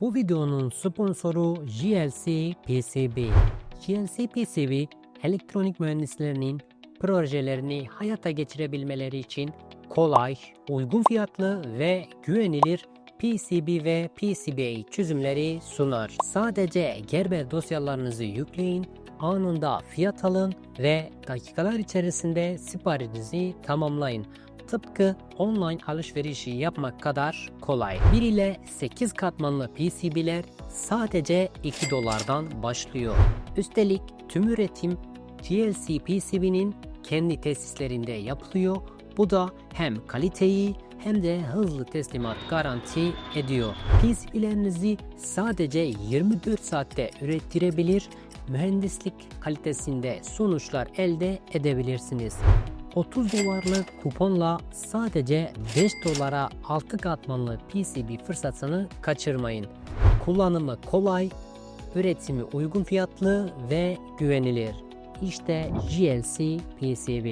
Bu videonun sponsoru GLC PCB. GLC PCB, elektronik mühendislerinin projelerini hayata geçirebilmeleri için kolay, uygun fiyatlı ve güvenilir PCB ve PCBA çözümleri sunar. Sadece Gerber dosyalarınızı yükleyin, anında fiyat alın ve dakikalar içerisinde siparişinizi tamamlayın. Tıpkı online alışverişi yapmak kadar kolay. 1 ile 8 katmanlı PCB'ler sadece 2 dolardan başlıyor. Üstelik tüm üretim GLC PCB'nin kendi tesislerinde yapılıyor. Bu da hem kaliteyi hem de hızlı teslimat garanti ediyor. PCB'lerinizi sadece 24 saatte ürettirebilir, mühendislik kalitesinde sonuçlar elde edebilirsiniz. 30 dolarlık kuponla sadece 5 dolara 6 katmanlı PCB fırsatını kaçırmayın. Kullanımı kolay, üretimi uygun fiyatlı ve güvenilir. İşte GLC PCB.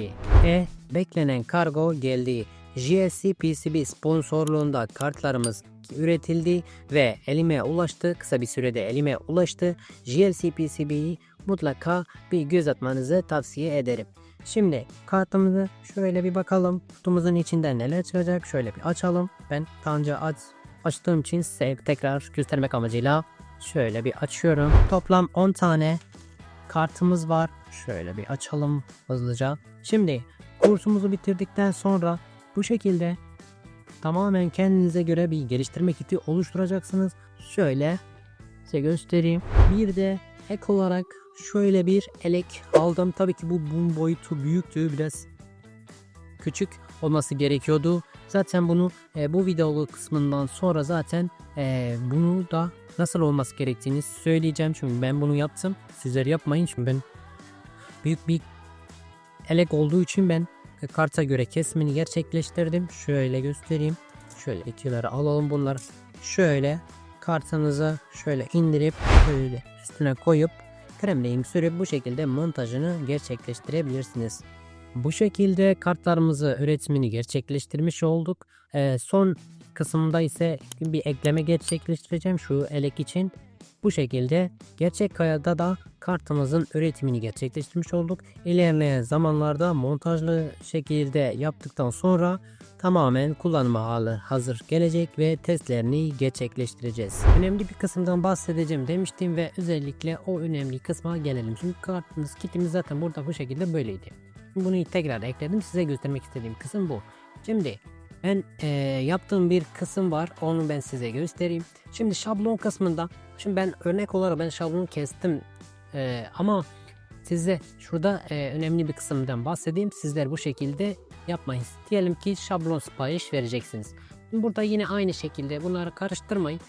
E beklenen kargo geldi. GLC PCB sponsorluğunda kartlarımız üretildi ve elime ulaştı. Kısa bir sürede elime ulaştı. GLC PCB'yi mutlaka bir göz atmanızı tavsiye ederim. Şimdi kartımızı şöyle bir bakalım. Kutumuzun içinden neler çıkacak şöyle bir açalım. Ben önce aç, açtığım için tekrar göstermek amacıyla şöyle bir açıyorum. Toplam 10 tane kartımız var. Şöyle bir açalım hızlıca. Şimdi kursumuzu bitirdikten sonra bu şekilde tamamen kendinize göre bir geliştirme kiti oluşturacaksınız. Şöyle size göstereyim. Bir de ek olarak şöyle bir elek aldım. Tabii ki bu bunun boyutu büyüktü. Biraz küçük olması gerekiyordu. Zaten bunu e, bu videolu kısmından sonra zaten e, bunu da nasıl olması gerektiğini söyleyeceğim. Çünkü ben bunu yaptım. Sizler yapmayın. Çünkü ben büyük bir elek olduğu için ben karta göre kesmini gerçekleştirdim. Şöyle göstereyim. Şöyle ikileri alalım bunlar. Şöyle kartınıza şöyle indirip şöyle üstüne koyup kremleyim sürüp bu şekilde montajını gerçekleştirebilirsiniz. Bu şekilde kartlarımızı üretimini gerçekleştirmiş olduk. Ee, son kısımda ise bir ekleme gerçekleştireceğim şu elek için. Bu şekilde gerçek kayada da kartımızın üretimini gerçekleştirmiş olduk. İlerleyen zamanlarda montajlı şekilde yaptıktan sonra tamamen kullanıma hali hazır gelecek ve testlerini gerçekleştireceğiz. Önemli bir kısımdan bahsedeceğim demiştim ve özellikle o önemli kısma gelelim. Şimdi kartımız, kitimiz zaten burada bu şekilde böyleydi. Bunu tekrar ekledim. Size göstermek istediğim kısım bu. Şimdi ben e, yaptığım bir kısım var. Onu ben size göstereyim. Şimdi şablon kısmında şimdi ben örnek olarak ben şablonu kestim. E, ama size şurada e, önemli bir kısımdan bahsedeyim. Sizler bu şekilde yapmayın. Diyelim ki şablon sipariş vereceksiniz. Burada yine aynı şekilde bunları karıştırmayın.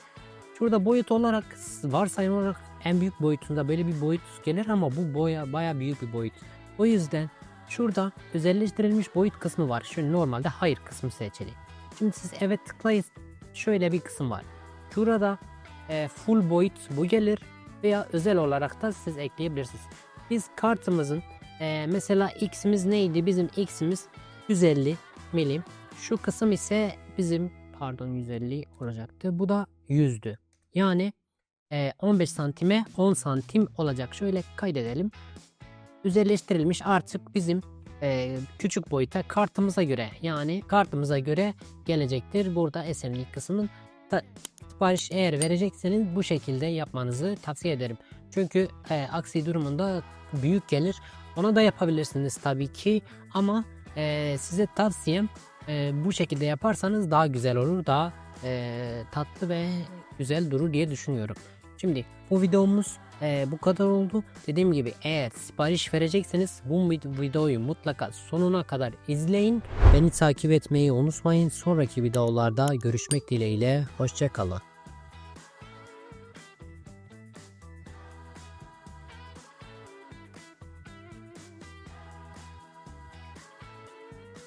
Şurada boyut olarak varsayım olarak en büyük boyutunda böyle bir boyut gelir ama bu boya baya büyük bir boyut. O yüzden Şurada özelleştirilmiş boyut kısmı var. Şu normalde hayır kısmı seçili. Şimdi siz evet tıklayın. Şöyle bir kısım var. Şurada e, full boyut bu gelir veya özel olarak da siz ekleyebilirsiniz. Biz kartımızın e, mesela x'imiz neydi? Bizim x'imiz 150 milim. Şu kısım ise bizim pardon 150 olacaktı. Bu da 100'dü. Yani e, 15 santime 10 santim olacak. Şöyle kaydedelim özelleştirilmiş artık bizim e, küçük boyuta kartımıza göre yani kartımıza göre gelecektir. Burada SM'lik kısmının da, sipariş eğer verecekseniz bu şekilde yapmanızı tavsiye ederim. Çünkü e, aksi durumunda büyük gelir. Ona da yapabilirsiniz tabii ki ama e, size tavsiyem e, bu şekilde yaparsanız daha güzel olur, daha e, tatlı ve güzel durur diye düşünüyorum. Şimdi bu videomuz e, bu kadar oldu. Dediğim gibi eğer sipariş verecekseniz bu videoyu mutlaka sonuna kadar izleyin. Beni takip etmeyi unutmayın. Sonraki videolarda görüşmek dileğiyle. Hoşçakalın.